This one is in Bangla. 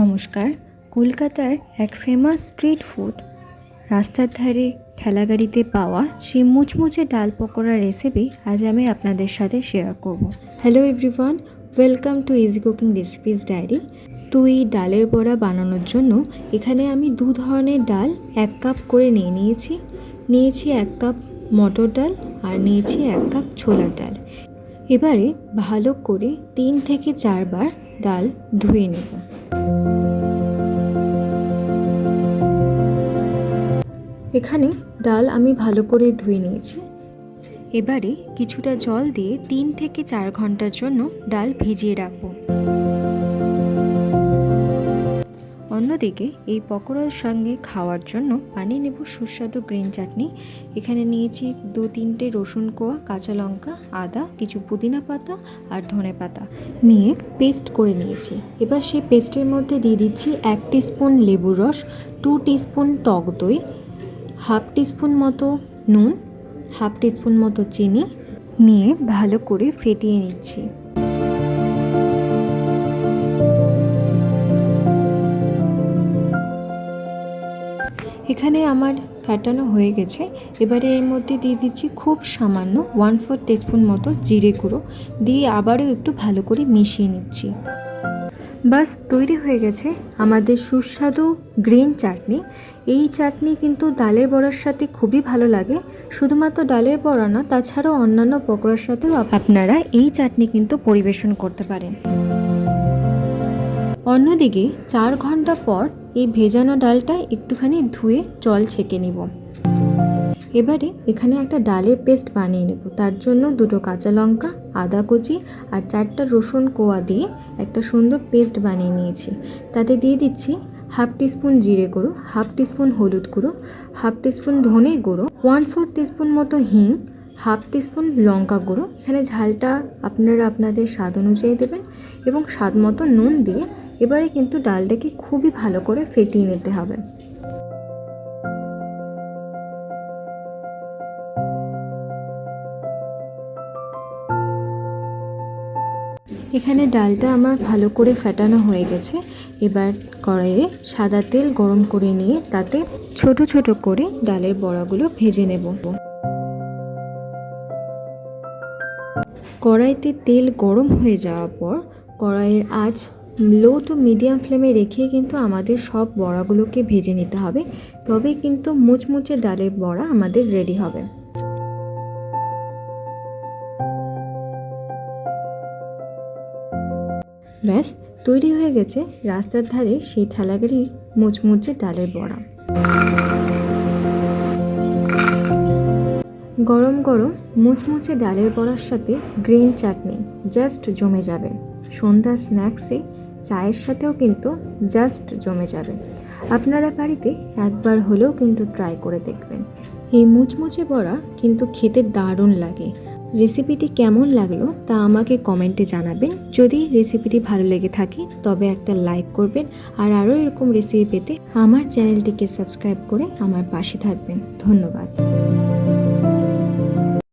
নমস্কার। কলকাতার এক ফেমাস স্ট্রিট ফুড রাস্তার ধারে ঠেলাগাড়িতে পাওয়া সেই মুচমুচে ডাল পকোড়া রেসিপি আজ আমি আপনাদের সাথে শেয়ার করব। Hello everyone welcome to easy cooking recipes diary তো এই ডালের বড়া বানানোর জন্য এখানে আমি দু ধরনের ডাল এক কাপ করে নিয়ে নিয়েছি। নিয়েছি এক কাপ মটর ডাল আর নিয়েছি এক কাপ ছোলার ডাল। এবারে ভালো করে তিন থেকে চারবার ডাল ধুয়ে নেব। এখানে ডাল আমি ভালো করে ধুয়ে নিয়েছি। এবারে কিছুটা জল দিয়ে তিন থেকে চার ঘণ্টার জন্য ডাল ভিজিয়ে রাখব। অন্যদিকে, এই পকোড়ার সঙ্গে খাওয়ার জন্য বানিয়ে নেব সুস্বাদু গ্রিন চাটনি। এখানে নিয়েছি দু তিনটে রসুন কোয়া, কাঁচা লঙ্কা, আদা, কিছু পুদিনা পাতা আর ধনে পাতা। নিয়ে পেস্ট করে নিয়েছি। এবার সেই পেস্টের মধ্যে দিয়ে দিচ্ছি এক স্পুন লেবুর রস, টু স্পুন টক দই, হাফ টিস্পুন মতো নুন, হাফ টিস্পুন মতো চিনি। নিয়ে ভালো করে ফেটিয়ে নিচ্ছি। এখানে আমার ফাটানো হয়ে গেছে। এবারে এর মধ্যে দিয়ে দিচ্ছি খুব সামান্য ওয়ান ফোর টিস্পুন মতো জিরে গুঁড়ো। দিয়ে আবারও একটু ভালো করে মিশিয়ে নিচ্ছি। বাস, তৈরি হয়ে গেছে আমাদের সুস্বাদু গ্রিন চাটনি। এই চাটনি কিন্তু ডালের বড়ার সাথে খুবই ভালো লাগে। শুধুমাত্র ডালের বড়া না, তাছাড়াও অন্যান্য পকোড়ার সাথেও আপনারা এই চাটনি কিন্তু পরিবেশন করতে পারেন। অন্যদিকে চার ঘণ্টা পর এই ভেজানো ডালটা একটুখানি ধুয়ে জল ছেঁকে নিব। এবারে এখানে একটা ডালের পেস্ট বানিয়ে নেব। তার জন্য দুটো কাঁচা লঙ্কা, আদা কুচি আর চারটা রসুন কোয়া দিয়ে একটা সুন্দর পেস্ট বানিয়ে নিয়েছি। তাতে দিয়ে দিচ্ছি হাফ টিস্পুন জিরে গুঁড়ো, হাফ টিস্পুন হলুদ গুঁড়ো, হাফ টিস্পুন ধনে গুঁড়ো, ওয়ান ফোর টিস্পুন মতো হিং, হাফ টিস্পুন লঙ্কা গুঁড়ো। এখানে ঝালটা আপনারা আপনাদের স্বাদ অনুযায়ী দেবেন এবং স্বাদ মতো নুন দিয়ে এবারে কিন্তু ডালটাকে খুবই ভালো করে ফেটিয়ে নিতে হবে। এখানে ডালটা আমার ভালো করে ফেটানো হয়ে গেছে। এবার কড়াইয়ে সাদা তেল গরম করে নিয়ে তাতে ছোট ছোট করে ডালের বড়াগুলো ভেজে নেব। কড়াইতে তেল গরম হয়ে যাওয়ার পর কড়াইয়ের আঁচ লো টু মিডিয়াম ফ্লেমে রেখে কিন্তু আমাদের সব বড়াগুলোকে ভেজে নিতে হবে। তবে কিন্তু মুচমুচে ডালের বড়া আমাদের রেডি হবে। ব্যাস, তৈরি হয়ে গেছে রাস্তার ধারে সেই ঠেলাগাড়ির মুচমুচে ডালের বড়া। গরম গরম মুচমুচে ডালের বড়ার সাথে গ্রিন চাটনি জাস্ট জমে যাবে। সন্ধ্যা স্ন্যাক্সে চায়ের সাথেও কিন্তু জাস্ট জমে যাবে। আপনারা বাড়িতে একবার হলেও কিন্তু ট্রাই করে দেখবেন। এই মুচমুচে বড়া কিন্তু খেতে দারুণ লাগে। রেসিপিটি কেমন লাগল তা আমাকে কমেন্টে জানাবেন। যদি রেসিপিটি ভালো লেগে থাকে, তবে একটা লাইক করবেন আর আরও এরকম রেসিপি পেতে আমার চ্যানেলটিকে সাবস্ক্রাইব করে আমার পাশে থাকবেন। ধন্যবাদ।